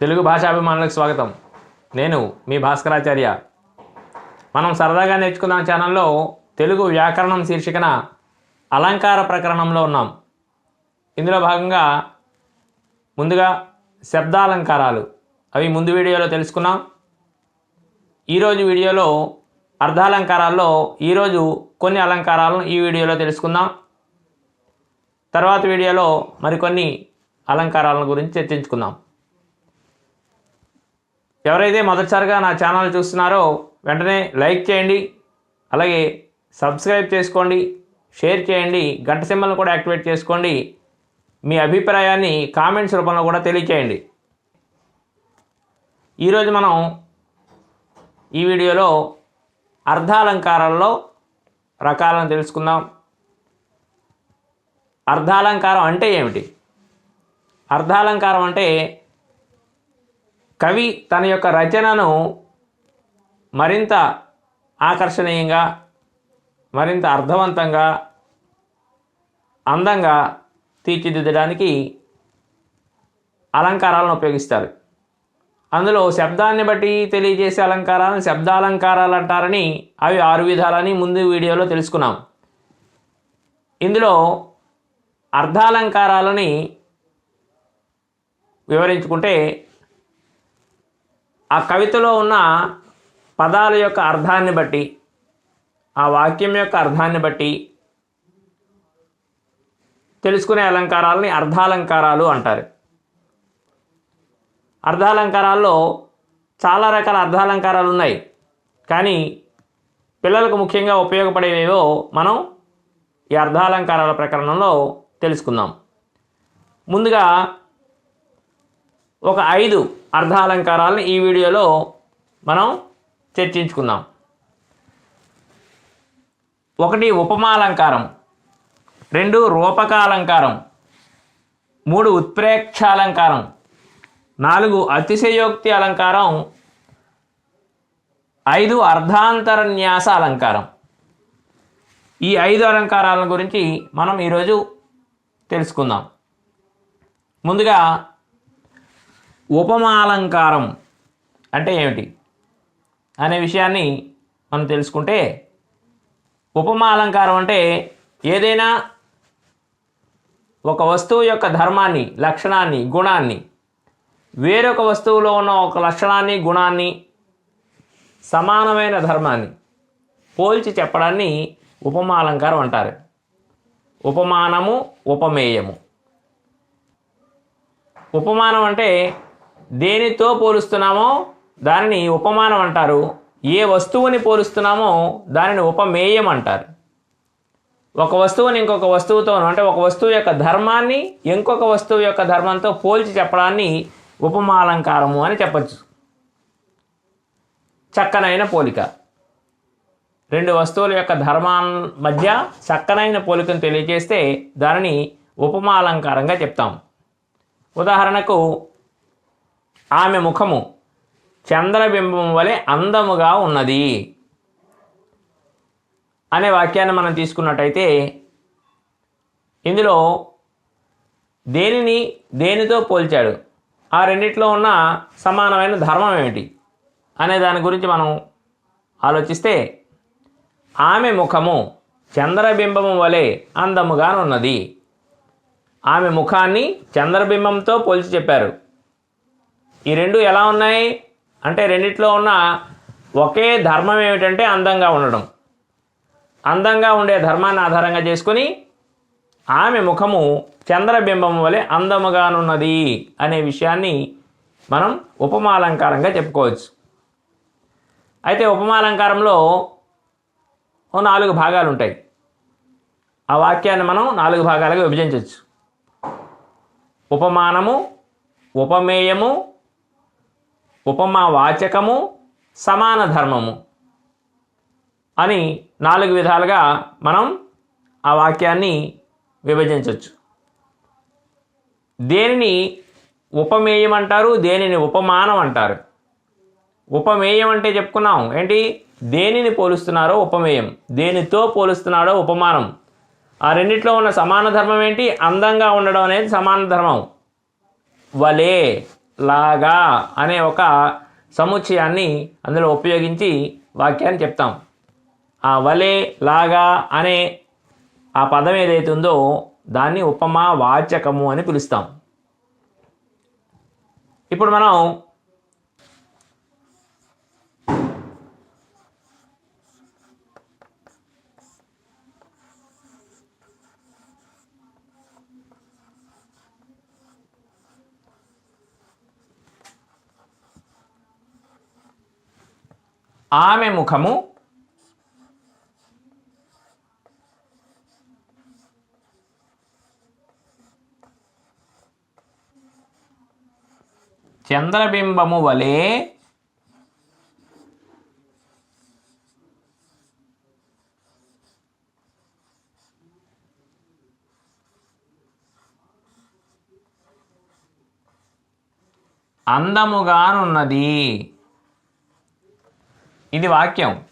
తెలుగు భాషాభిమానులకు స్వాగతం. నేను మీ భాస్కరాచార్య. మనం సరదాగా నేర్చుకున్న ఛానల్లో తెలుగు వ్యాకరణం శీర్షికన అలంకార ప్రకరణంలో ఉన్నాం. ఇందులో భాగంగా ముందుగా శబ్దాలంకారాలు. అవి ముందు వీడియోలో తెలుసుకున్నాం. ఈరోజు వీడియోలో అర్ధాలంకారాల్లో ఈరోజు కొన్ని అలంకారాలను ఈ వీడియోలో తెలుసుకుందాం. తర్వాత వీడియోలో మరికొన్ని అలంకారాలను గురించి చర్చించుకుందాం. ఎవరైతే మొదటిసారిగా నా ఛానల్ చూస్తున్నారో వెంటనే లైక్ చేయండి అలాగే సబ్స్క్రైబ్ చేసుకోండి షేర్ చేయండి గంట సింబల్ని కూడా యాక్టివేట్ చేసుకోండి. మీ అభిప్రాయాన్ని కామెంట్స్ రూపంలో కూడా తెలియచేయండి. ఈరోజు మనం ఈ వీడియోలో అర్ధాలంకారాల్లో రకాలను తెలుసుకుందాం. అర్ధాలంకారం అంటే ఏమిటి? అర్ధాలంకారం అంటే కవి తన యొక్క రచనను మరింత ఆకర్షణీయంగా మరింత అర్థవంతంగా అందంగా తీర్చిదిద్దడానికి అలంకారాలను ఉపయోగిస్తారు. అందులో శబ్దాన్ని బట్టి తెలియజేసే అలంకారాలను శబ్దాలంకారాలు అంటారని అవి ఆరు విధాలని ముందు వీడియోలో తెలుసుకున్నాం. ఇందులో అర్ధాలంకారాలని వివరించుకుంటే ఆ కవితలో ఉన్న పదాల యొక్క అర్థాన్ని బట్టి ఆ వాక్యం యొక్క అర్థాన్ని బట్టి తెలుసుకునే అలంకారాలని అర్ధాలంకారాలు అంటారు. అర్ధాలంకారాల్లో చాలా రకాల అర్ధాలంకారాలు ఉన్నాయి. కానీ పిల్లలకు ముఖ్యంగా ఉపయోగపడేవేవో మనం ఈ అర్ధాలంకారాల ప్రకరణంలో తెలుసుకుందాం. ముందుగా ఒక ఐదు అర్ధాలంకారాలను ఈ వీడియోలో మనం చర్చించుకుందాం. ఒకటి ఉపమాలంకారం రెండు రూపకాలంకారం మూడు ఉత్ప్రేక్షాలంకారం నాలుగు అతిశయోక్తి అలంకారం ఐదు అర్ధాంతరన్యాస అలంకారం. ఈ ఐదు అలంకారాల గురించి మనం ఈరోజు తెలుసుకుందాం. ముందుగా ఉపమాలంకారం అంటే ఏమిటి అనే విషయాన్ని మనం తెలుసుకుంటే ఉపమాలంకారం అంటే ఏదైనా ఒక వస్తువు యొక్క ధర్మాన్ని లక్షణాన్ని గుణాన్ని వేరొక వస్తువులో ఉన్న ఒక లక్షణాన్ని గుణాన్ని సమానమైన ధర్మాన్ని పోల్చి చెప్పడాన్ని ఉపమాలంకారం అంటారు. ఉపమానము ఉపమేయము. ఉపమానం అంటే దేనితో పోలుస్తున్నామో దానిని ఉపమానం అంటారు. ఏ వస్తువుని పోలుస్తున్నామో దానిని ఉపమేయం అంటారు. ఒక వస్తువుని ఇంకొక వస్తువుతో అంటే ఒక వస్తువు యొక్క ధర్మాన్ని ఇంకొక వస్తువు యొక్క ధర్మంతో పోల్చి చెప్పడాన్ని ఉపమాలంకారము అని చెప్పచ్చు. చక్కనైన పోలిక. రెండు వస్తువుల యొక్క ధర్మాల మధ్య చక్కనైన పోలికను తెలియజేస్తే దానిని ఉపమాలంకారంగా చెప్తాం. ఉదాహరణకు ఆమె ముఖము చంద్రబింబం వలె అందముగా ఉన్నది. అనే వాక్యాన్ని మనం తీసుకున్నట్టయితే ఇందులో దేనిని దేనితో పోల్చాడు? ఆ రెండిట్లో ఉన్న సమానమైన ధర్మం ఏమిటి? అనే దాని గురించి మనం ఆలోచిస్తే ఆమె ముఖము చంద్రబింబము వలె అందముగా ఉన్నది ఆమె ముఖాన్ని చంద్రబింబంతో పోల్చి చెప్పారు. ఈ రెండు ఎలా ఉన్నాయి? అంటే రెండిట్లో ఉన్న ఒకే ధర్మం ఏమిటంటే అందంగా ఉండడం. అందంగా ఉండే ధర్మాన్ని ఆధారంగా చేసుకొని ఆమె ముఖము చంద్రబింబం వలె అందముగానున్నది అనే విషయాన్ని మనం ఉపమాలంకారంగా చెప్పుకోవచ్చు. అయితే ఉపమాలంకారంలో ఓ నాలుగు భాగాలు ఉంటాయి ఆ వాక్యాన్ని మనం నాలుగు భాగాలుగా విభజించవచ్చు. ఉపమానము ఉపమేయము ఉపమా వాచకము సమాన ధర్మము అని నాలుగు విధాలుగా మనం ఆ వాక్యాన్ని విభజించవచ్చు దేనిని ఉపమేయం అంటారు దేనిని ఉపమానం అంటారు ఉపమేయం అంటే చెప్పుకున్నాం. ఏంటి? దేనిని పోలుస్తున్నారో ఉపమేయం. దేనితో పోలుస్తున్నాడో ఉపమానం. ఆ రెండిట్లో ఉన్న సమాన ధర్మం ఏంటి? అందంగా ఉండడం అనేది సమాన ధర్మం. వలే. లాగా అనే ఒక సముచ్చయాన్ని అందులో ఉపయోగించి వాక్యాన్ని చెప్తాం. ఆ వలే లాగా అనే ఆ పదం ఏదైతే ఉందో దాన్ని ఉపమా వాచకము అని పిలుస్తాం. ఇప్పుడు మనం ఆమె ముఖము చంద్రబింబము వలె అందముగానున్నది. ఇది వాక్యం.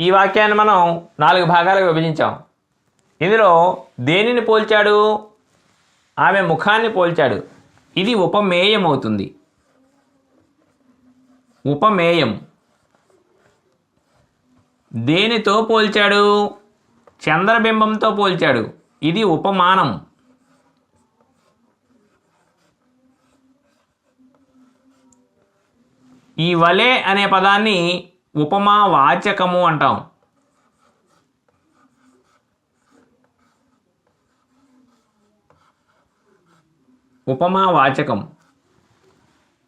ఈ వాక్యాన్ని మనం నాలుగు భాగాలుగా విభజించాం. ఇందులో దేనిని పోల్చాడు? ఆమె ముఖాన్ని పోల్చాడు. ఇది ఉపమేయం అవుతుంది ఉపమేయం. దేనితో పోల్చాడు? చంద్రబింబంతో పోల్చాడు. ఇది ఉపమానం. ఈ వలే అనే పదాన్ని ఉపమా వాచకము అంటాం. ఉపమా వాచకం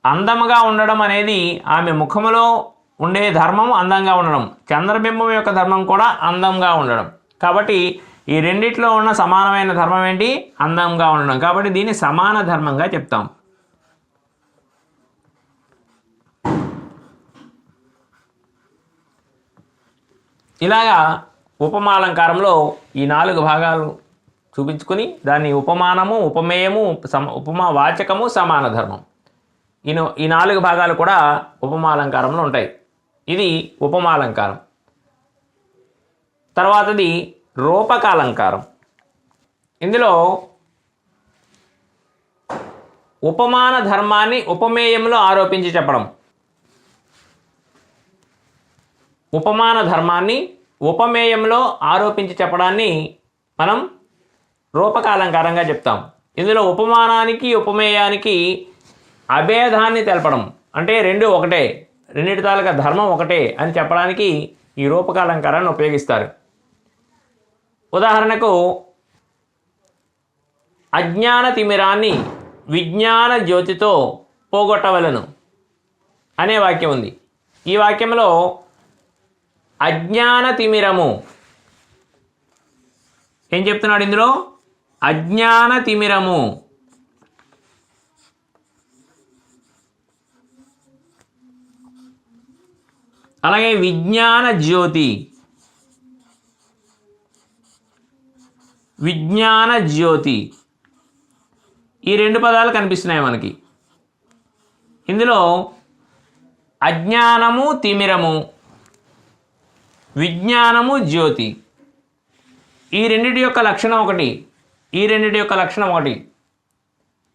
అందముగా ఉండడం అనేది ఆమె ముఖములో ఉండే ధర్మం అందంగా ఉండడం. చంద్రబింబం యొక్క ధర్మం కూడా అందంగా ఉండడం. కాబట్టి ఈ రెండిట్లో ఉన్న సమానమైన ధర్మం ఏంటి? అందంగా ఉండడం. కాబట్టి దీన్ని సమాన ధర్మంగా చెప్తాం. ఇలాగా ఉపమాలంకారంలో ఈ నాలుగు భాగాలు చూపించుకుని దాన్ని ఉపమానము ఉపమేయము సమ ఉపమా వాచకము సమాన ధర్మం. ఈ ఈ నాలుగు భాగాలు కూడా ఉపమాలంకారంలో ఉంటాయి. ఇది ఉపమాలంకారం. తర్వాతది రూపకాలంకారం. ఇందులో ఉపమాన ధర్మాన్ని ఉపమేయంలో ఆరోపించి చెప్పడం. ఉపమాన ధర్మాన్ని ఉపమేయంలో ఆరోపించి చెప్పడాన్ని మనం రూపకాలంకారంగా చెప్తాం. ఇందులో ఉపమానానికి ఉపమేయానికి అభేదాన్ని తెలపడం అంటే రెండు ఒకటే రెండిటి తాలూకా ధర్మం ఒకటే అని చెప్పడానికి ఈ రూపకాలంకారాన్ని ఉపయోగిస్తారు. ఉదాహరణకు అజ్ఞాన తిమిరాన్ని విజ్ఞాన జ్యోతితో పోగొట్టవలను అనే వాక్యం ఉంది. ఈ వాక్యంలో అజ్ఞాన తిమిరము. ఏం చెప్తున్నాడు ఇందులో? అజ్ఞాన తిమిరము. అలాగే విజ్ఞాన జ్యోతి. విజ్ఞాన జ్యోతి. ఈ రెండు పదాలు కనిపిస్తున్నాయి మనకి. ఇందులో అజ్ఞానము తిమిరము. విజ్ఞానము జ్యోతి. ఈ రెండిటి యొక్క లక్షణం ఒకటి. ఈ రెండిటి యొక్క లక్షణం ఒకటి.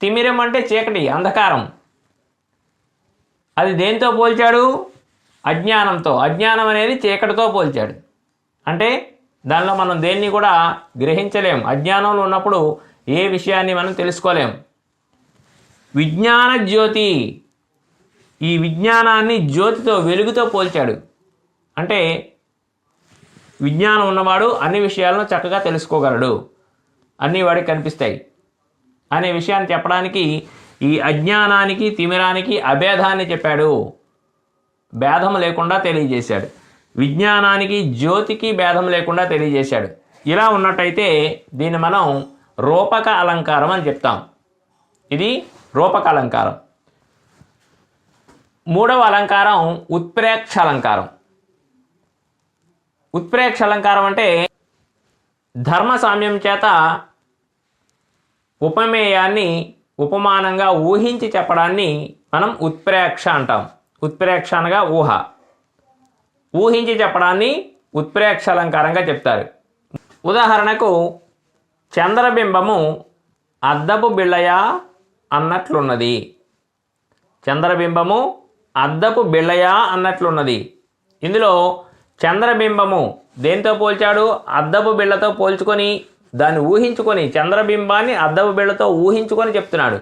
తిమిరం అంటే చీకటి అంధకారం. అది దేంతో పోల్చాడు? అజ్ఞానంతో. అజ్ఞానం అనేది చీకటితో పోల్చాడు. అంటే దానిలో మనం దేన్ని కూడా గ్రహించలేం. అజ్ఞానంలో ఉన్నప్పుడు ఏ విషయాన్ని మనం తెలుసుకోలేం. విజ్ఞాన జ్యోతి. ఈ విజ్ఞానాన్ని జ్యోతితో వెలుగుతో పోల్చాడు. అంటే విజ్ఞానం ఉన్నవాడు అన్ని విషయాలను చక్కగా తెలుసుకోగలడు. అన్నీ వాడికి కనిపిస్తాయి. అనే విషయాన్ని చెప్పడానికి ఈ అజ్ఞానానికి తిమిరానికి అభేదాన్ని చెప్పాడు. భేదం లేకుండా తెలియజేశాడు. విజ్ఞానానికి జ్యోతికి భేదం లేకుండా తెలియజేశాడు. ఇలా ఉన్నట్టయితే దీన్ని మనం రూపక అలంకారం అని చెప్తాం. ఇది రూపక అలంకారం. మూడవ అలంకారం ఉత్ప్రేక్ష అలంకారం. ఉత్ప్రేక్ష అలంకారం అంటే ధర్మ సామ్యం చేత ఉపమేయాన్ని ఉపమానంగా ఊహించి చెప్పడాన్ని మనం ఉత్ప్రేక్ష అంటాం. ఉత్ప్రేక్ష అనగా ఊహ. ఊహించి చెప్పడాన్ని ఉత్ప్రేక్ష అలంకారంగా చెప్తారు. ఉదాహరణకు చంద్రబింబము అద్దపు బిళ్ళయ అన్నట్లున్నది. చంద్రబింబము అద్దపు బిళ్ళయా అన్నట్లున్నది. ఇందులో చంద్రబింబము. దేంతో పోల్చాడు? అద్దపు బిళ్ళతో పోల్చుకొని దాన్ని ఊహించుకొని చంద్రబింబాన్ని అద్దపు బిళ్ళతో ఊహించుకొని చెప్తున్నాడు.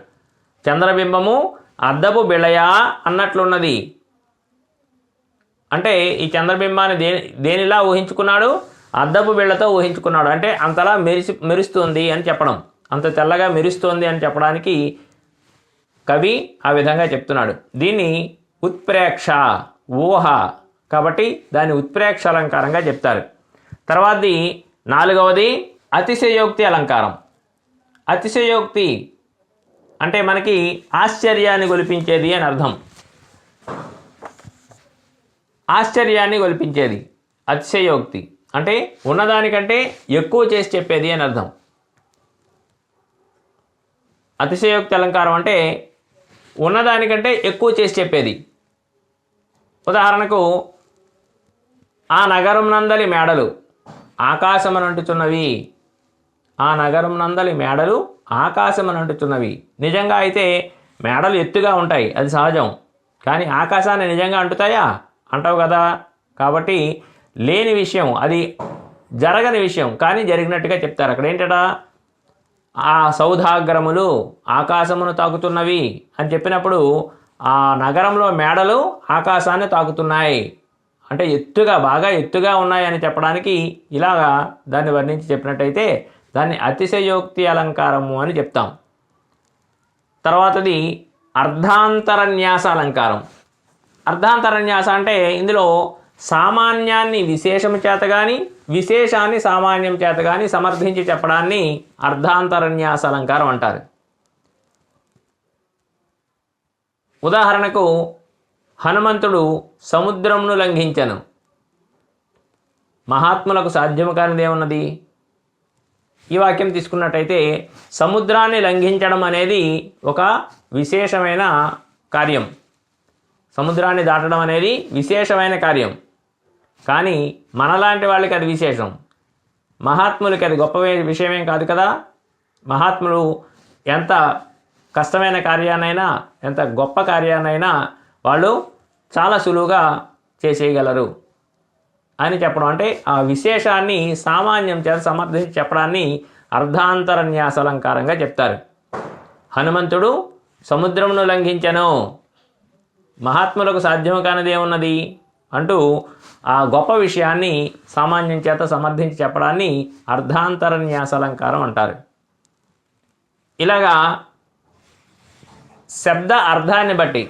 చంద్రబింబము అద్దపు బిళ్ళయా అన్నట్లున్నది. అంటే ఈ చంద్రబింబాన్ని దే దేనిలా ఊహించుకున్నాడు? అద్దపు బిళ్ళతో ఊహించుకున్నాడు. అంటే అంతలా మెరిసి మెరుస్తుంది అని చెప్పడం. అంత తెల్లగా మెరుస్తుంది అని చెప్పడానికి కవి ఆ విధంగా చెప్తున్నాడు. దీన్ని ఉత్ప్రేక్ష ఊహ కాబట్టి దాన్ని ఉత్ప్రేక్ష అలంకారంగా చెప్తారు. తర్వాతది నాలుగవది అతిశయోక్తి అలంకారం. అతిశయోక్తి అంటే మనకి ఆశ్చర్యాన్ని గొలిపించేది అని అర్థం. ఆశ్చర్యాన్ని గొలిపించేది అతిశయోక్తి. అంటే ఉన్నదానికంటే ఎక్కువ చేసి చెప్పేది అని అర్థం. అతిశయోక్తి అలంకారం అంటే ఉన్నదానికంటే ఎక్కువ చేసి చెప్పేది. ఉదాహరణకు ఆ నగరం నందలి మేడలు ఆకాశమనంటుచున్నవి. ఆ నగరం నందలి మేడలు ఆకాశమనంటుచున్నవి. నిజంగా అయితే మేడలు ఎత్తుగా ఉంటాయి అది సహజం. కానీ ఆకాశాన్ని నిజంగా అంటుతాయా? అంటావు కదా. కాబట్టి లేని విషయం అది జరగని విషయం కానీ జరిగినట్టుగా చెప్తారు. అక్కడ ఏంటట ఆ సౌధాగ్రములు ఆకాశమును తాకుతున్నవి అని చెప్పినప్పుడు ఆ నగరంలో మేడలు ఆకాశాన్ని తాకుతున్నాయి. అంటే ఎత్తుగా బాగా ఎత్తుగా ఉన్నాయని చెప్పడానికి ఇలాగా దాన్ని వర్ణించి చెప్పినట్టయితే దాన్ని అతిశయోక్తి అలంకారము అని చెప్తాం. తర్వాతది అర్ధాంతరన్యాస అలంకారం అర్ధాంతరన్యాస అంటే ఇందులో సామాన్యాన్ని విశేషము చేత కానీ విశేషాన్ని సామాన్యం చేత కానీ సమర్థించి చెప్పడాన్ని అర్ధాంతరన్యాస అలంకారం అంటారు. ఉదాహరణకు హనుమంతుడు సముద్రమును లంఘించను. మహాత్ములకు సాధ్యము కానిది ఏమన్నది? ఈ వాక్యం తీసుకున్నట్టయితే సముద్రాన్ని లంఘించడం అనేది ఒక విశేషమైన కార్యం. సముద్రాన్ని దాటడం అనేది విశేషమైన కార్యం. కానీ మనలాంటి వాళ్ళకి అది విశేషం. మహాత్ములకి అది గొప్ప విషయమేం కాదు కదా? మహాత్ములు ఎంత కష్టమైన కార్యాన్నైనా ఎంత గొప్ప కార్యాన్నైనా వాళ్ళు చాలా సులువుగా చేసేయగలరు అని చెప్పడం. అంటే ఆ విశేషాన్ని సామాన్యం చేత సమర్థించి చెప్పడాన్ని అర్ధాంతరన్యాసలంకారంగా చెప్తారు. హనుమంతుడు సముద్రమును లంఘించను. మహాత్ములకు సాధ్యము కానిదేమున్నది అంటూ ఆ గొప్ప విషయాన్ని సామాన్యం చేత సమర్థించి చెప్పడాన్ని అర్ధాంతరన్యాసలంకారం అంటారు. ఇలాగా శబ్ద అర్థాన్ని బట్టి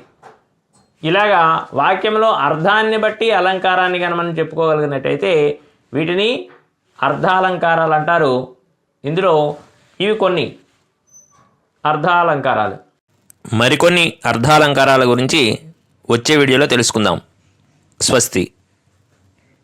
ఇలాగా వాక్యంలో అర్థాన్ని బట్టి అలంకారాన్ని కనుక మనం చెప్పుకోగలిగినట్టయితే వీటిని అర్ధాలంకారాలు అంటారు. ఇందులో ఇవి కొన్ని అర్ధాలంకారాలు. మరికొన్ని అర్ధాలంకారాల గురించి వచ్చే వీడియోలో తెలుసుకుందాం. స్వస్తి.